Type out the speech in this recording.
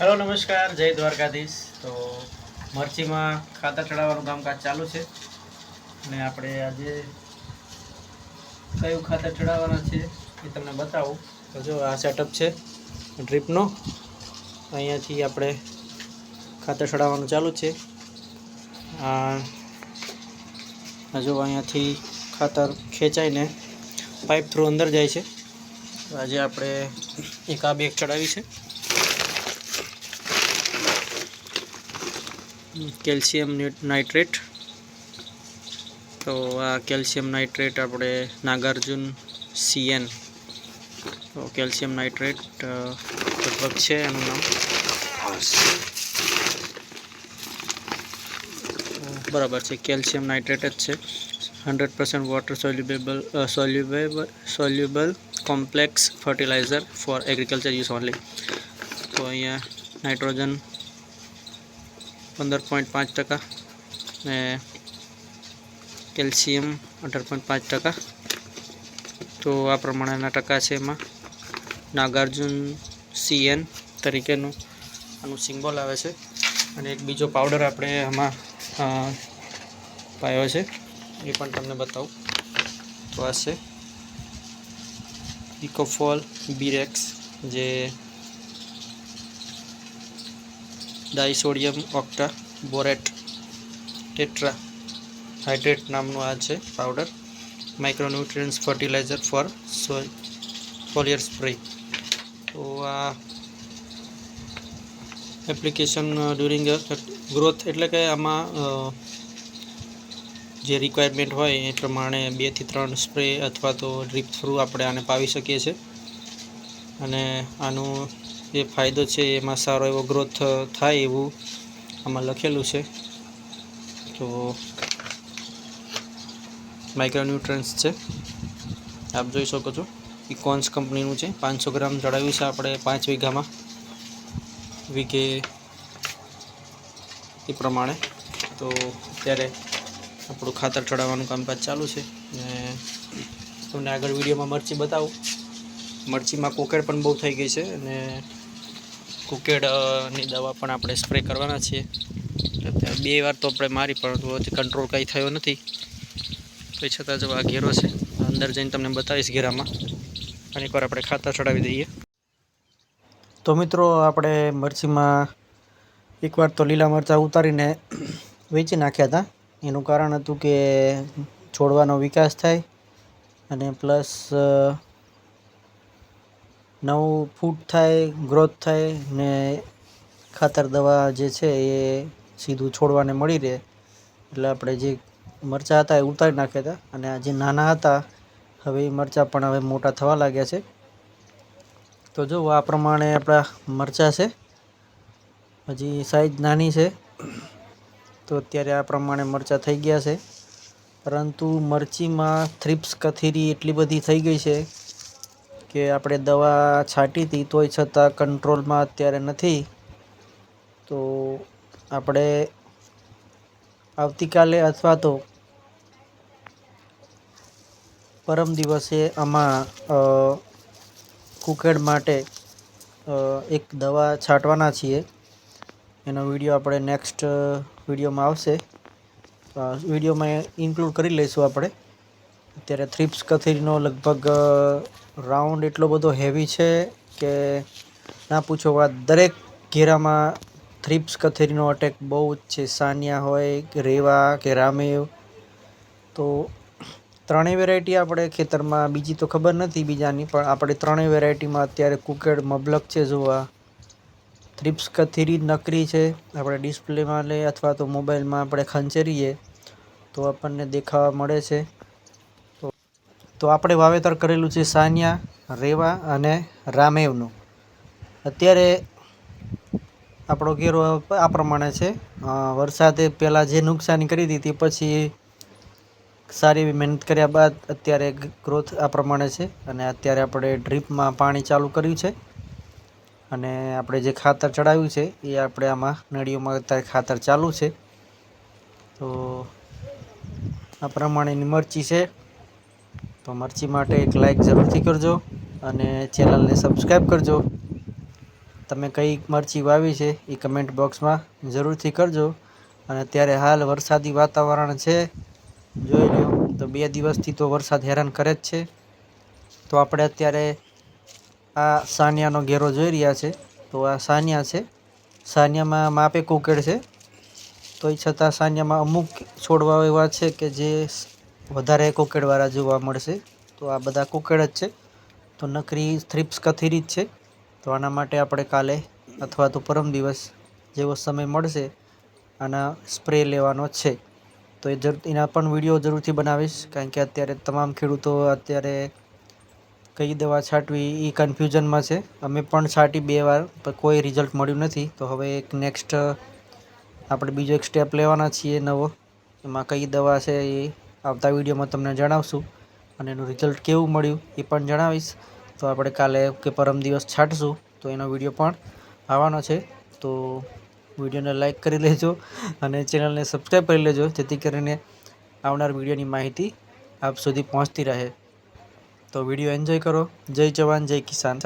Hello નમસ્કાર, જય દ્વારકાધીશ. તો મરચીમાં ખાતર ચડાવવાનું કામકાજ ચાલુ છે. અને આપણે આજે કયું ખાતર ચડાવવાના છે એ તમને બતાવું. તો જો, આ સેટઅપ છે ડ્રીપનો. અહીંયાથી આપણે ખાતર ચડાવવાનું ચાલુ છે. આ જો, અહીંયાથી ખાતર ખેંચાઈને પાઇપ થ્રુ અંદર જાય છે. આજે આપણે એક આ બેગ ચડાવી છે. Calcium nitrate. તો આ કેલ્શિયમ નાઇટ્રેટ આપણે નાગાર્જુન સીએન. તો કેલ્શિયમ નાઇટ્રેટ લગભગ છે એનું નામ. બરાબર છે, કેલ્શિયમ નાઇટ્રેટ જ છે. Hundred percent water soluble soluble soluble complex fertiliser for agriculture use only. તો અહીંયા નાઇટ્રોજન પંદર પોઈન્ટ પાંચ ટકા ને કેલ્શિયમ અઢાર પોઈન્ટ પાંચ ટકા. તો આ પ્રમાણેના ટકા છે એમાં. નાગાર્જુન સીએન તરીકેનું આનું સિમ્બોલ આવે છે. અને એક બીજો પાવડર આપણે આમાં પાયો છે. એ પણ તમને બતાવું. તો આ છે. ઇકોફોલ બીરેક્સ જે ડાયસોડિયમ ઓક્ટા બોરેટ ટેટ્રા હાઇડ્રેટ નામનું આ છે powder. Micronutrients fertiliser for foliar spray તો આ એપ્લિકેશન ડ્યુરિંગ ગ્રોથ એટલે કે આમાં જે રિક્વાયરમેન્ટ હોય એ પ્રમાણે બેથી ત્રણ સ્પ્રે અથવા તો ડ્રીપ થ્રુ આપણે આને પાવી શકીએ છીએ. અને આનું જે ફાયદો છે, એમાં સારો એવો ગ્રોથ થાય એવું આમાં લખેલું છે. તો માઇક્રોન્યુટ્રન્સ છે. આપ જોઈ શકો છો ઇકોન્સ કંપનીનું છે. પાંચસો ગ્રામ ચડાવ્યું છે આપણે પાંચ વીઘામાં. વીઘે એ પ્રમાણે. તો અત્યારે આપણું ખાતર ચડાવવાનું કામકાજ ચાલુ છે. ને તમને આગળ વિડીયોમાં મરચી બતાવું. મરચીમાં કોકેડ પણ બહુ થઈ ગઈ છે. અને કુકેડની દવા પણ આપણે સ્પ્રે કરવાના છીએ. બે વાર તો આપણે મારી, પરંતુ હજી કંટ્રોલ કંઈ થયો નથી. તો છતાં જો આ ઘેરો છે અંદર જઈને તમને બતાવીશ ઘેરામાં. અને એકવાર આપણે ખાતર ચડાવી દઈએ. તો મિત્રો, આપણે મરચીમાં એકવાર તો લીલા મરચાં ઉતારીને વેચી નાખ્યા હતા. એનું કારણ હતું કે છોડવાનો વિકાસ થાય અને પ્લસ નવું ફૂટ થાય ગ્રોથ થાય ને ખાતર દવા જે છે એ સીધું છોડવાને મળી રહે. એટલે આપણે જે મરચાં હતા એ ઉતારી નાખ્યા હતા અને આ જે નાના હતા, હવે એ મરચાં પણ હવે મોટા થવા લાગ્યા છે. તો જો આ પ્રમાણે આપણા મરચાં છે. હજી સાઈઝ નાની છે. તો અત્યારે આ પ્રમાણે મરચાં થઈ ગયા છે. પરંતુ મરચીમાં થ્રિપ્સ કથીરી એટલી બધી થઈ ગઈ છે કે આપણે દવા છાંટી હતી, તોય છતાં કંટ્રોલમાં અત્યારે નથી. તો આપણે આવતીકાલે અથવા તો પરમ દિવસે આમાં કુકેડ માટે એક દવા છાંટવાના છીએ. એનો વીડિયો આપણે નેક્સ્ટ વિડીયોમાં આવશે. વિડીયોમાં ઇન્ક્લુડ કરી લઈશું આપણે. અત્યારે થ્રિપ્સ કથીરનો લગભગ રાઉન્ડ એટલો બધો હેવી છે કે ના પૂછો વાત, દરેક ઘેરામાં થ્રિપ્સ કથેરીનો અટેક બહુ જ છે. સાનિયા હોય કે રેવા કે રામેવ. તો ત્રણેય વેરાયટી આપણે ખેતરમાં, બીજી તો ખબર નથી બીજાની, પણ આપણે ત્રણેય વેરાયટીમાં અત્યારે કુકેડ મબલક છે જોવા. થ્રિપ્સ કથીરી નકરી છે. આપણે ડિસ્પ્લેમાં લઈએ અથવા તો મોબાઈલમાં આપણે ખંચેરીએ, તો આપણને દેખાવા મળે છે. તો આપણે વાવેતર કરેલું છે સાનિયા, રેવા અને રામેવનું. અત્યારે આપણો ઘેરો આ પ્રમાણે છે. વરસાદે પહેલાં જે નુકસાની કરી દીધી, પછી સારી એવી મહેનત કર્યા બાદ અત્યારે ગ્રોથ આ પ્રમાણે છે અને અત્યારે આપણે ડ્રીપમાં પાણી ચાલુ કર્યું છે. અને આપણે જે ખાતર ચડાવ્યું છે, એ આપણે આમાં નળીઓમાં અત્યારે ખાતર ચાલુ છે. તો આ પ્રમાણેની મરચી છે. તો મરચી માટે એક લાઇક જરૂરથી કરજો અને ચેનલને સબસ્ક્રાઈબ કરજો. તમે કઈ મરચી વાવી છે એ કમેન્ટ બોક્સમાં જરૂરથી કરજો. અને અત્યારે હાલ વરસાદી વાતાવરણ છે. જોઈ લો, તો બે દિવસથી તો વરસાદ હેરાન કરે જ છે. તો આપણે અત્યારે આ સાનિયાનો ઘેરો જોઈ રહ્યા છે. તો આ સાનિયા છે. સાનિયામાં માપે કુકેડ છે તોય છતાં સાનિયામાં અમુક છોડવા એવા છે કે જે વધારે કોકેડવાળા જોવા મળશે. તો આ બધા કોકેડ જ છે. તો નકરી થ્રિપ્સ કથિરી જ છે. તો આના માટે આપણે કાલે અથવા તો પરમ દિવસ જેવો સમય મળશે, આના સ્પ્રે લેવાનો છે. તો એ જરૂર, એના પણ વીડિયો જરૂરથી બનાવીશ, કારણ કે અત્યારે તમામ ખેડૂતો અત્યારે કઈ દવા છાંટવી એ કન્ફ્યુઝનમાં છે. અમે પણ છાંટી બે વાર કોઈ રિઝલ્ટ મળ્યું નથી. તો હવે એક નેક્સ્ટ આપણે બીજો એક સ્ટેપ લેવાના છીએ નવો. એમાં કઈ દવા છે એ આવતા વિડીયોમાં તમને જણાવશું અને એનું રિઝલ્ટ કેવું મળ્યું એ પણ જણાવીશ. તો આપણે કાલે કે પરમ દિવસ છાંટશું, તો એનો વીડિયો પણ આવવાનો છે. તો વિડીયોને લાઇક કરી લેજો અને ચેનલને સબસ્ક્રાઈબ કરી લેજો, જેથી કરીને આવનાર વિડીયોની માહિતી આપ સુધી પહોંચતી રહે. તો વીડિયો એન્જોય કરો. જય જવાન, જય કિસાન.